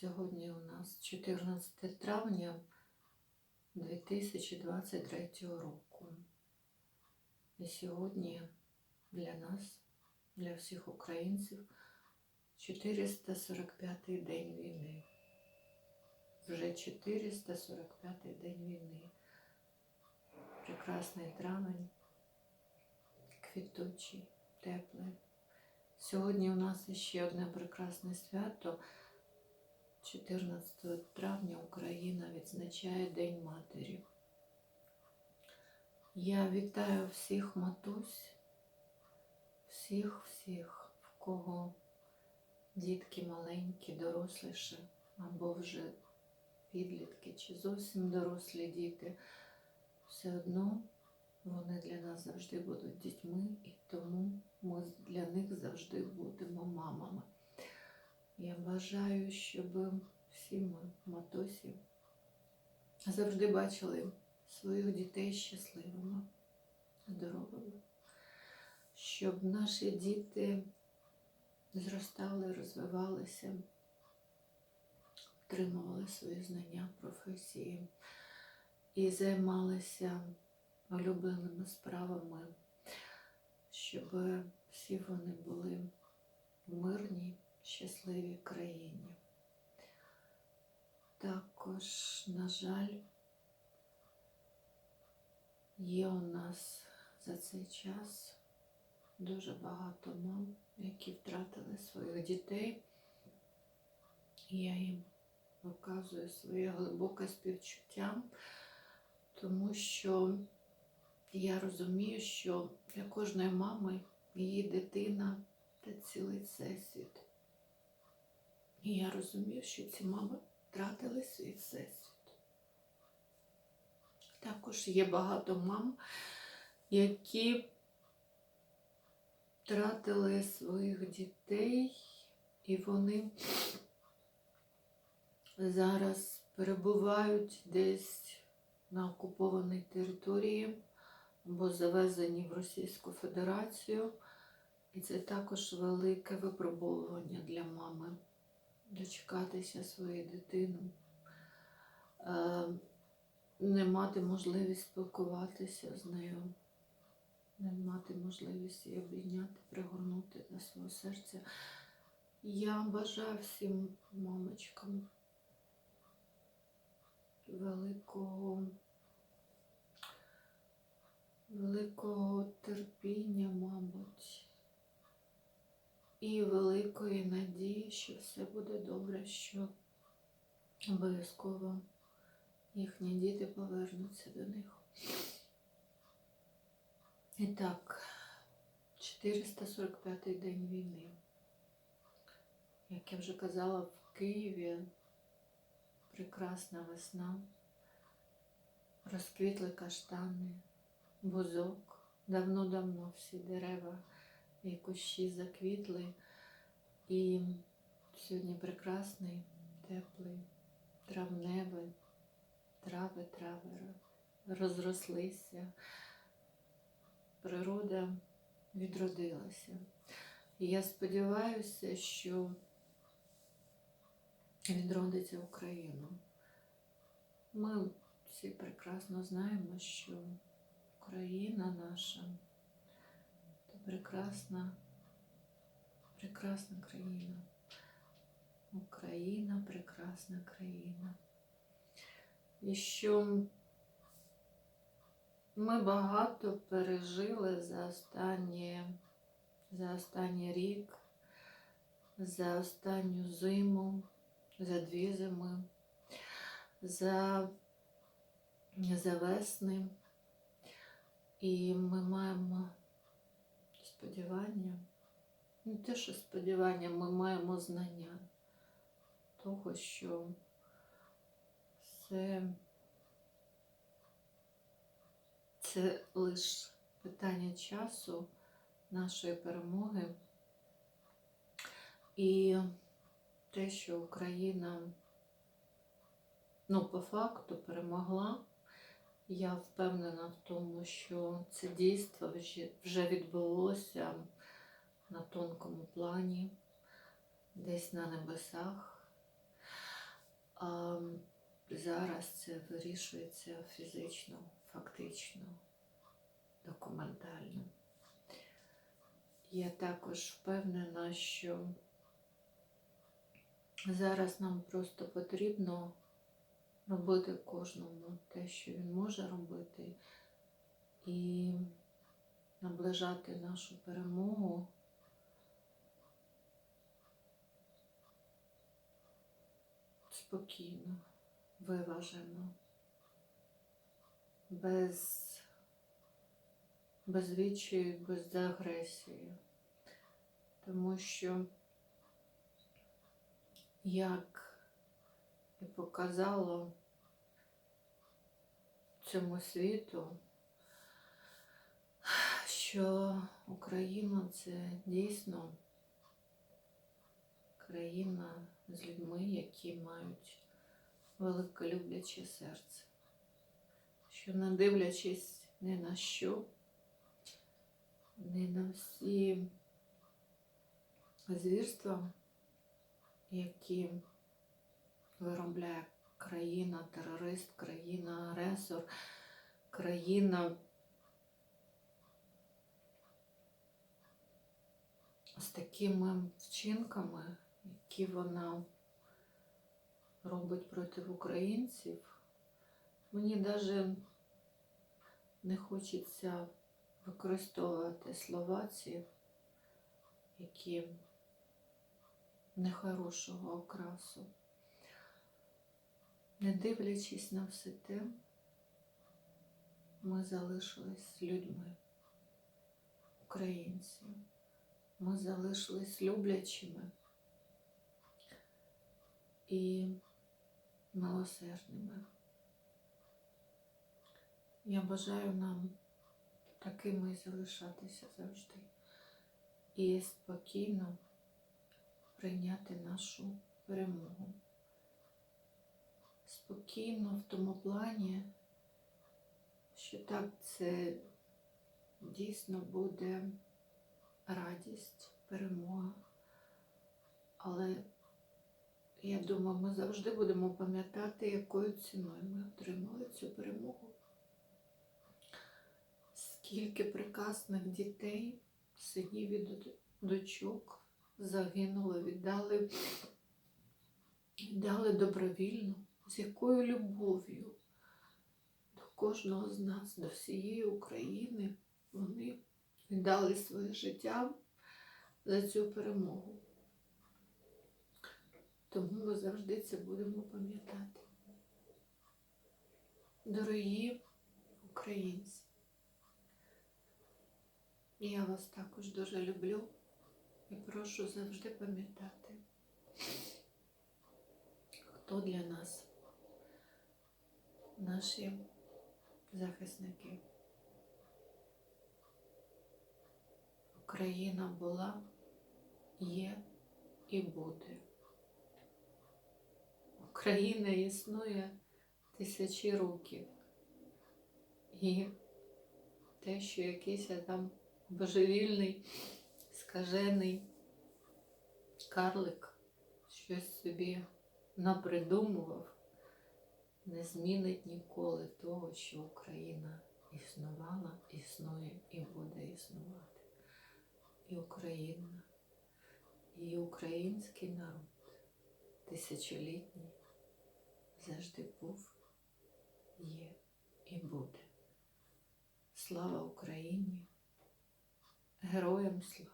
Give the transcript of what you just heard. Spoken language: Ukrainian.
Сьогодні у нас 14 травня 2023 року. І сьогодні для нас, для всіх українців, 445-й день війни. Вже 445-й день війни. Прекрасний травень, квітучий, теплий. Сьогодні у нас ще одне прекрасне свято. 14 травня Україна відзначає День Матері. Я вітаю всіх матусь, всіх-всіх, в кого дітки маленькі, доросліші, або вже підлітки, чи зовсім дорослі діти. Все одно вони для нас завжди будуть дітьми, і тому ми для них завжди будемо мамами. Я бажаю, щоб всі ми, матусі, завжди бачили своїх дітей щасливими, здоровими, щоб наші діти зростали, розвивалися, отримували свої знання, професії і займалися улюбленими справами, щоб всі вони були в мирній, щасливій країні. Також, на жаль, є у нас за цей час дуже багато мам, які втратили своїх дітей. Я їм виказую своє глибоке співчуття, тому що я розумію, що для кожної мами її дитина це цілий всесвіт. І я розумію, що ці мами втратили свій всесвіт. Також є багато мам, які втратили своїх дітей, і вони зараз перебувають десь на окупованій території або завезені в Російську Федерацію. І це також велике випробовування для мами дочекатися своєї дитини, е, не мати можливість спілкуватися з нею, не мати можливість її обійняти, пригорнути до свого серця. Я бажаю всім мамочкам великого, великого терпіння, мабуть і великої надії, що все буде добре, що обов'язково їхні діти повернуться до них. І так, 445-й день війни. Як я вже казала, в Києві прекрасна весна, розквітли каштани, бузок, давно-давно всі дерева і кущі заквітли. І сьогодні прекрасний, теплий, травневий, трави, трави розрослися. Природа відродилася. І я сподіваюся, що відродиться Україну. Ми всі прекрасно знаємо, що Україна наша прекрасна, прекрасна країна. Україна прекрасна країна. І що ми багато пережили за останні, за останній рік, за останню зиму, за дві зими, за, за весни. І ми маємо сподівання. Не те, що сподівання, ми маємо знання того, що все це лише питання часу нашої перемоги. І те, що Україна, ну, по факту перемогла. Я впевнена в тому, що це дійство вже, відбулося на тонкому плані, десь на небесах. зараз це вирішується фізично, фактично, документально. Я також впевнена, що зараз нам просто потрібно робити кожному те, що він може робити, і наближати нашу перемогу. Спокійно, виважено, без, без відчаю, без агресії. Тому що, як і показало цьому світу, що Україна це дійсно країна з людьми, які мають великолюбляче серце, що не дивлячись ні на що, ні на всі звірства, які виробляє країна, терорист, країна, агресор, країна з такими вчинками, які вона робить проти українців, мені навіть не хочеться використовувати слова ці, які нехорошого окрасу. Не дивлячись на все те, ми залишились людьми, українці. Ми залишились люблячими і милосердними. Я бажаю нам такими залишатися завжди і спокійно прийняти нашу перемогу. Спокійно в тому плані, що так це дійсно буде радість, перемога. Але я думаю, ми завжди будемо пам'ятати, якою ціною ми отримали цю перемогу. Скільки прекрасних дітей, синів і дочок загинуло, віддали, віддали добровільно, з якою любов'ю до кожного з нас, до всієї України вони віддали своє життя за цю перемогу. Тому ми завжди це будемо пам'ятати. Дорогі українці, я вас також дуже люблю і прошу завжди пам'ятати, хто для нас наші захисники. Україна була, є і буде. Україна існує тисячі років. І те, що якийсь там божевільний, скажений карлик щось собі напридумував, не змінить ніколи того, що Україна існувала, існує і буде існувати. І Україна, і український народ тисячолітній завжди був, є і буде. Слава Україні! Героям слава!